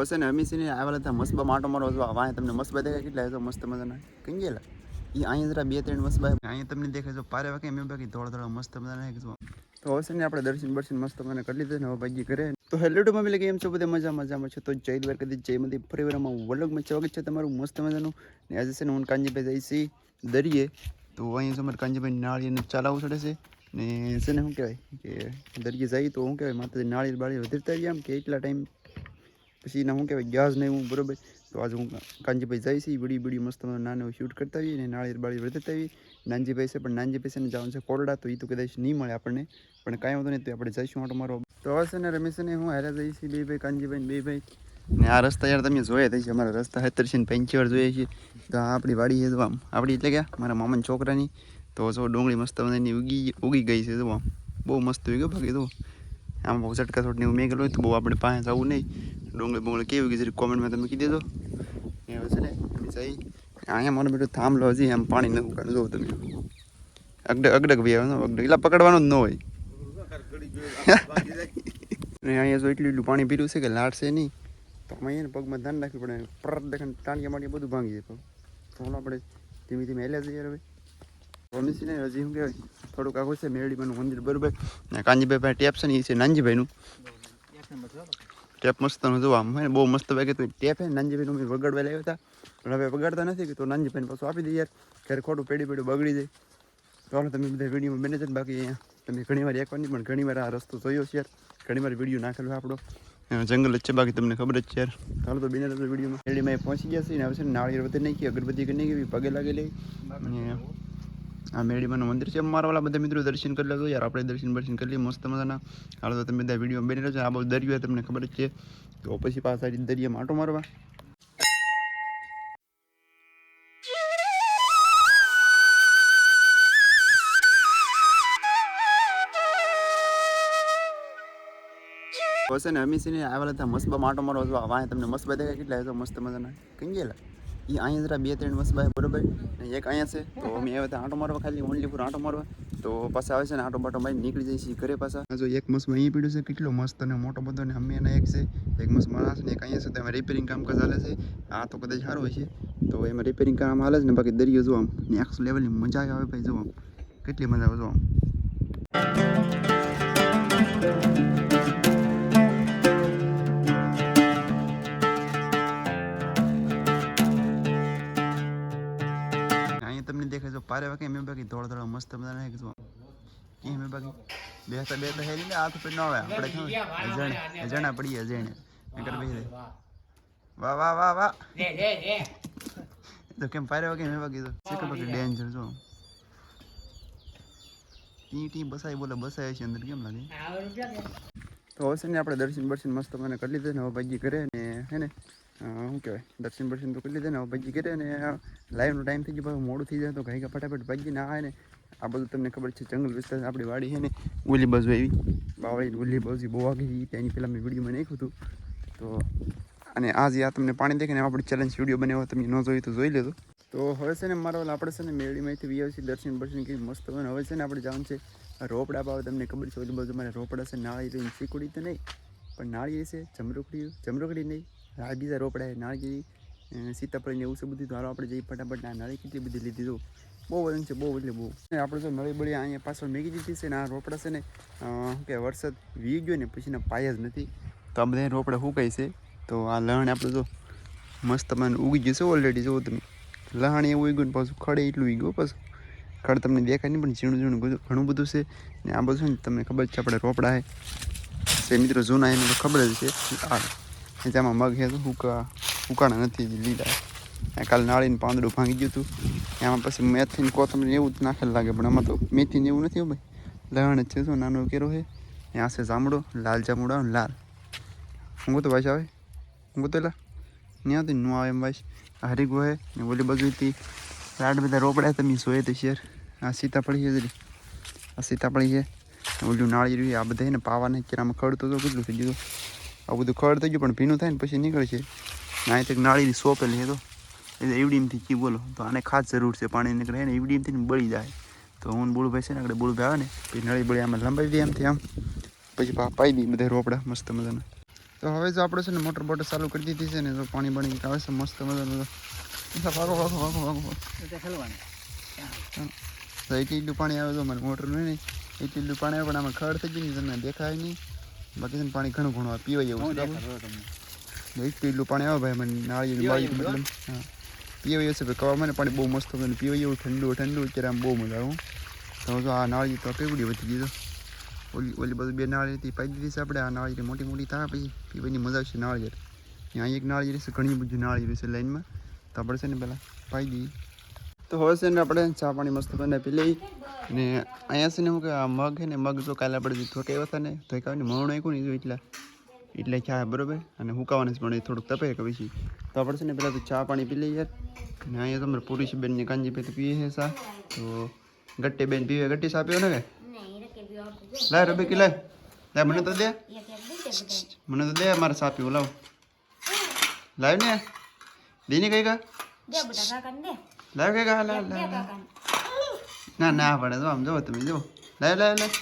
હશે ને અમી સિને આવેલા હતા મસ્બા માટો મારો વાંહે તમને મસ્બા દેખાય, કેટલા તો મસ્ત મજાના. કઈ ગયેલા? એ અહીંયા જરા બે ત્રણ મસ્બા અહીંયા તમને દેખાય છે, પારે વાકે મેં બાકી થોડા થોડા મસ્ત મજાના તો હશે ને આપણે દર્શન બર્શન મસ્ત મને કરી લીધું ને હવે ભાગી ઘરે. તો હેલો ટુ મમ્મી, કેમ છો બધા? મજા, મજામાં છો? તો જય દ્વાર કદી જય મંદિર. ફરી વાર અમારું વલગમાં છે તમારું મસ્ત મજાનું. ને આજે છે ને હું કાંજીભાઈ જઈશી દરિયે. તો અહીંયા અમારે કાંજીભાઈ નાળિયેરને ચલાવવું ચડે છે. ને છે ને શું કહેવાય કે દરિયે જઈએ તો શું કહેવાય, માતાજી નાળિયેર બાળી વધીરતા ગયા આમ કે એટલા ટાઈમ પછી એના શું કહેવાય ગેસ ને એવું બરાબર? તો આજે હું કાંજીભાઈ જાય છે બડી બડી મસ્ત નાનો શૂટ કરતા આવીએ ને નાળિયેર બાળી વધતા આવીએ. નાનજીભાઈ છે, પણ નાનજીભાઈ છે ને જવાનું છે કોરડા, તો એ તો કદાચ નહીં મળે આપણને, પણ કાંઈ વાંધો નહીં, તો આપણે જઈશું આટો મારો તો હવે છે ને રમેશ ને હું હારે જઈએ છીએ બે ભાઈ, કાનજીભાઈ બે ભાઈ. ને આ રસ્તા યાર તમે જોયા થઈ છે અમારા રસ્તા હેતર છે ને પંચી જોઈએ છીએ તો આ આપણી વાડી છે તો આમ. આપણી એટલે ગયા મારા મામાના છોકરાની. તો જો ડુંગળી મસ્ત મને ઉગી ઉગી ગઈ છે તો આમ. બહુ મસ્ત ઉગ્યો ગયો બાકી તો આમ ઝટકા છોટ ને એવું મેં હોય તો બહુ આપણે પાસે જવું નહીં. ડુંગળી બુંગળી કેવી ગઈ જરી કોમેન્ટમાં તમે કીધી દેજો એ છે ને? સહી અહીંયા મને બેઠું થાંભલો હજી આમ પાણી ન ઉકાળ. જો તમે. અગડક અગડક ભાઈ આવે અગડક. એટલે પકડવાનું જ ન હોય. ને અહીંયા જો એટલું એટલું પાણી પીરું છે કે લાડશે નહીં. તો અહીંયા પગમાં ધ્યાન રાખવું પડે પરત દેખાને ટાણિયા માટીએ બધું ભાંગી જાય. પગ તો આપણે ધીમે ધીમે હેલ્યા જઈએ હવે. રમીશને હજી શું કહેવાય? થોડુંક આખું છે મેરડીમાંનું મંદિર બરોબર. ને કાંજીભાઈ પાસે ટેપ છે ને, એ છે નાનજીભાઈનું. ટેપ મસ્તનું જોવા આમ હોય બહુ મસ્ત વાગે તો ટેપ હે નાનજીભાઈનું મેં વગાડવા લાવ્યા હતા. પણ હવે વગાડતા નથી કે તો નાનજીભાઈને પાછું આપી દઈએ. યાર ક્યારે ખોટું પેડી પેડું બગડી જાય. તો તમે બધા વિડીયોમાં મેનેજર બાકી અહીંયા. તમે ઘણી વાર એકવાર નહીં, પણ ઘણી વાર આ રસ્તો જોયો છે યાર. ઘણી વાર વીડિયો નાખેલો આપણો. જંગલ જ છે, બાકી તમને ખબર જ છે યાર. ચાલો તો રહેતો વિડીયોમાં. એડીમાં પહોંચી ગયા છે ને, હવે છે નાળિયેર વધે નહીં કે અગરબત્તી કરી કે પગે લાગેલી અને આ મેરડીમાનું મંદિર છે. મારા વાળા બધા મિત્રો દર્શન કરી લેજો યાર. આપણે દર્શન દર્શન કરી લઈએ, મસ્ત મજાના. હાલ તો તમે બધા વીડિયો બની છે આ બધું દરિયો તમને ખબર જ છે તો પછી પાછા દરિયા માટો મારવા. હશે ને અમીસીને આવેલા હતા મસ્ત માટો મારો વાંહે તમને મસ્ત દેખાય કેટલા મસ્ત મજાના. કઈ ગયેલા? એ અહીંયા જરા બે ત્રણ ભાઈ બરોબર? ને એક અહીંયા છે, તો અમે આવ્યા હતા આંટો મારવા ખાલી ઓનલી ફોર આંટો મારવા. તો પાછા આવે છે ને, આંટો બાટો મારી નીકળી જાય છે ઘરે પાછા. હજુ એક મસ્ત અહીંયા પીડ્યું છે, કેટલો મસ્ત અને મોટો બધો ને અમે એના એક છે, એક મસ્ત માણસ ને એક અહીંયા છે, તો એમાં રિપેરિંગ કામ ચાલે છે. આ તો કદાચ સારું હોય છે. તો એમાં રિપેરિંગ કામ હાલે છે ને, બાકી દરિયો જો આમ આખું લેવલની મજા આવે ભાઈ, જો આમ. કેટલી મજા આવે, જો આમ. પારે વાકે એમ બાકી થોડા થોડા મસ્ત મજાના છે કે એમ બાકી બે બાકી બેસતા બેસતા હેલી ને હાથ ઉપર ન આવે. આપણે અજાણે અજાણા પડીએ અજાણે નકર બેસી રહે. વાહ વાહ વાહ વાહ. તો કેમ પારે વાગે એમ બાકી તો? છે કે બાકી ડેન્જર જો. ટી ટી બસાઈ બોલે બસાય છે અંદર. કેમ લાગે? તો હવે છે ને આપણે દર્શન બર્શન મસ્ત મને કરી લીધું ને હવે ભાગી કરે ને હે ને? શું કહેવાય દર્શન બર્શન તો કરી લીધા ને ભાગી કરે ને લાઈવનો ટાઈમ થઈ ગયો, પાછું મોડું થઈ જાય તો ઘાઈ ફટાફટ ભાગી ના આવે ને, આ બધું તમને ખબર છે, જંગલ વિસ્તાર આપણી વાડી છે ને, ઓલી બાજુ એવી બાવળી ઓલી બાજુ બહુ આગળ તેની પહેલાં મેં વિડીયોમાં નાખ્યું હતું. તો, અને આજે આ તમને પાણી દેખાને આપણે ચેલેન્જ વીડિયો બનાવ્યો તમે ન જોયું તો જોઈ લેજો. તો હવે છે ને, મારા આપણે છે ને, મેળીમાંથી વી આવશે દર્શન બર્શન કઈ મસ્ત હોય હવે છે ને, આપણે જવાનું છે રોપડા પાવ તમને ખબર છે, ઓલી બાજુ મારે રોપડા છે, નાળી રહીને શીકુડી તો નહીં, પણ નાળી છે, જમરોકડી જમરોકડી નહીં આ બીજા રોપડા નાળકી સીતાફળી ને એવું છે બધું. તો આપણે જઈ ફટાફટ આ નાળી કેટલી બધી લીધી તો. બહુ વજન છે, બહુ એટલે બહુ. આપણે જો નળી બળી અહીંયા પાછળ મેગી દીધી છે ને આ રોપડા છે ને શું કે વરસાદ વી ગયો ને પછીના પાયા જ નથી. તો આ બધા રોપડા સુકાય છે? તો આ લહણ આપણે જો મસ્ત મને ઉગી છે ઓલરેડી જુઓ તમે. લહણ એવું ઉગ્યું ને પાછું ખડે એટલું ઉગ્યું પાછું. ખડ તમને દેખાય નહીં, પણ ઝીણું ઝીણું બધું, ઘણું બધું છે. ને આ બધું છે ને, તમને ખબર છે, આપણે રોપડા છે. મિત્રો, જૂના એને ખબર જ છે. આ જેમાં મગ છે તો હુકા ઉકાળા નથી લીલા કાલ નાળીને પાંદડું ભાંગી ગયું હતું. એમાં પછી મેથી કોથમીર એવું જ નાખેલ લાગે, પણ આમાં તો મેથી ને એવું નથી ભાઈ. લહણ જ છે શું નાનો કેરો છે. ત્યાં છે જામડો, લાલ જામડો લાલ. હું તો ભાઈ આવે? હું તો એલા નહીં આવતી નું આવે એમ ભાઈ હરી ગોહે ને ઓલી બાજુથી લાડ બધા રોપડા તમે જોઈએ તો શેર. આ સીતાફળી છે આ સીતાફળી છે. ઓલું નાળી રહ્યું આ બધા ને પાવાને કેરામાં ખડતો હતો કેટલું થઈ ગયું. આ બધું ખડ થઈ ગયું પણ ભીનું થાય ને પછી નીકળશે. ના એક નાળીની સોપેલી છે તો એટલે એવડીમથી કી બોલો. તો આને ખાસ જરૂર છે પાણી નીકળે ને એવડીમથી બળી જાય. તો હું બોળભાઈ છે ને આગળ બોળભાઈ આવે ને પછી નળી બળી આમાં લંબાવી દે એમથી આમ. પછી પાઈ દઈએ બધા રોપડા મસ્ત મજાના. તો હવે જો આપણે છે ને મોટર બોટર ચાલુ કરી દીધી છે ને તો પાણી બની આવે છે મસ્ત મજાનું ભાગો ભાગો ભાગો ભાગો. તો એટલી પાણી આવે તો મને મોટર નહીં. એટલું પાણી આવે પણ આમાં ખડ થઈ ગઈ ને તમને દેખાય નહીં. બાકી છે પાણી ઘણું ઘણું પીવાય એવું છે એક એટલું પાણી આવે ભાઈ મને નાળી બાળી મતલબ. હા. પીવાય છે ભાઈ કવા મને પાણી બહુ મસ્ત મને પીવાય એવું ઠંડુ ઠંડુ અત્યારે આમ બહુ મજા આવું તો જો આ નાળી તો કેવડી વધી ગયું ઓલી ઓલી બધું બે નાળી હતી પાઈ દીધી છે આપણે આ નાળી મોટી મોટી થાય પછી પીવાની મજા આવશે નાળિયેર. અહીંયા એક નાળિયેર છે ઘણી બધી નાળી રહેશે લાઈનમાં. તો આપણે છે ને પહેલાં પાઈ દઈએ તો હવે છે ને આપણે ચા પાણી મસ્ત બને પી લઈ. ને અહીંયા છે ને હું કે આ મગ છે ને મગ જો કાલે આપણે જે ઠોકાવ્યા હતા ને કાંઈ મણ નાખ્યું ને જો એટલા, એટલે ચા બરાબર? અને હુકાવાને પણ એ થોડુંક તપે કે પછી. તો આપણે છે ને પહેલાં તો ચા પાણી પી લઈએ યાર. અને અહીંયા તમારે પુરુષ છે બેનની કાંજી પે તો પીએ છે સા તો ગટ્ટી બેન પીવે ગટ્ટી સા પીવો ને કે? લાય રબી કે લાય. લાય, મને તો દે. મને તો દે, મારે સા પીવું. લાવ. લાવ ને. દીની કઈ કા? લાવ કે ગા લાવ લાવ. ના ના પડે જો આમ જો તમે જો. લાવ લાવ લાવ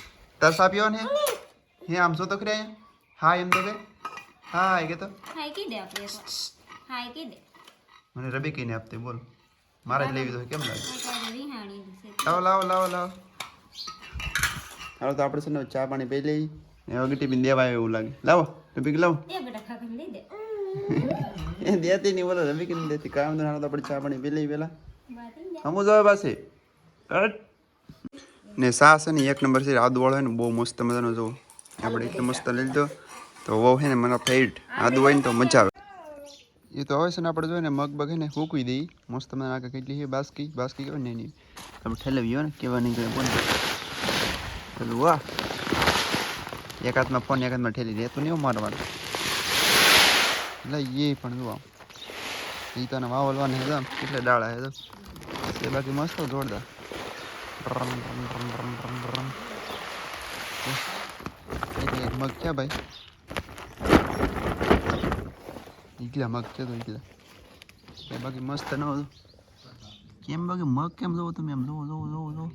તરસ આપ્યો ને? હે આમ શું તો કરે? હા એમ તો કે? હા એ કે તો? મને રબી કહીને આપતે બોલ. મારે જ લેવી તો કેમ લાગે? લાવો લાવો લાવો લાવો. હાલો તો આપણે છે ને ચા પાણી પી લઈ ને અગટી બી દેવા એવું લાગે. લાવો રબી લાવો. એ દેતી નહીં બોલો રબી કે દેતી. કામ તો તો આપણે ચા પાણી પી લઈ પેલા હમું આવે પાસે ને સા છે ને એક નંબર છે, આદુવાળો હોય ને બહુ મસ્ત મજાનો જો. આપણે એટલે મસ્ત લઈ લીધો. તો વહુ છે ને મને ફેવરેટ આદુ હોય ને તો મજા આવે. એ તો હવે છે ને આપણે જોઈએ ને મગ બગ ને ફૂકવી દઈ મસ્ત મને આગળ કેટલી છે, બાસ્કી બાસ્કી કહેવાય ને એની. તમે ઠેલવી ને, કેવા નહીં કહેવાય બોલ. વાહ. એક હાથમાં ફોન એક હાથમાં ઠેલી. દે તો નહીં મારવાનું. એટલે એ પણ જોવા એ તને વાવલવાને એટલે ડાળા હે એ બાકી મસ્ત જોરદાર. મગ ક્યાં ભાઈ. એકલા મગ છે તો ઈગલા. એ બાકી મસ્ત ન કેમ બાકી મગ કેમ જોવો તમે એમ? જોવો જોવો જોવો જોવો.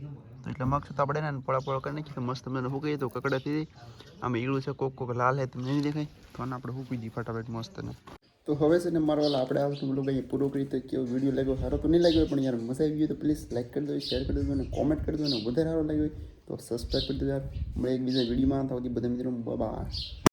એટલે મગ છે તો આપણે એને પોળા પોળા મસ્ત મને હુકાઈ તો કકડાથી આમ ઈળું છે, કોક કોક લાલ હે, તમને નહીં દેખાય. તો આને આપણે હુકવી દઈએ ફટાફટ મસ્ત ને તો હવે છે ને મારો વાલા આપણે આ વસ્તુ લોકો અહીંયા પૂરો કરી તો કેવો વીડિયો લાગ્યો? સારો તો નહીં લાગ્યો પણ યાર મજા આવી ગયો તો પ્લીઝ લાઈક કરી દો શેર કરી દો અને કોમેન્ટ કરી દો અને વધારે સારો લાગ્યો તો સબસ્ક્રાઈબ કરી દો યાર. મળે એક બીજા વિડીયોમાં. થવાથી બધા મિત્રો બાય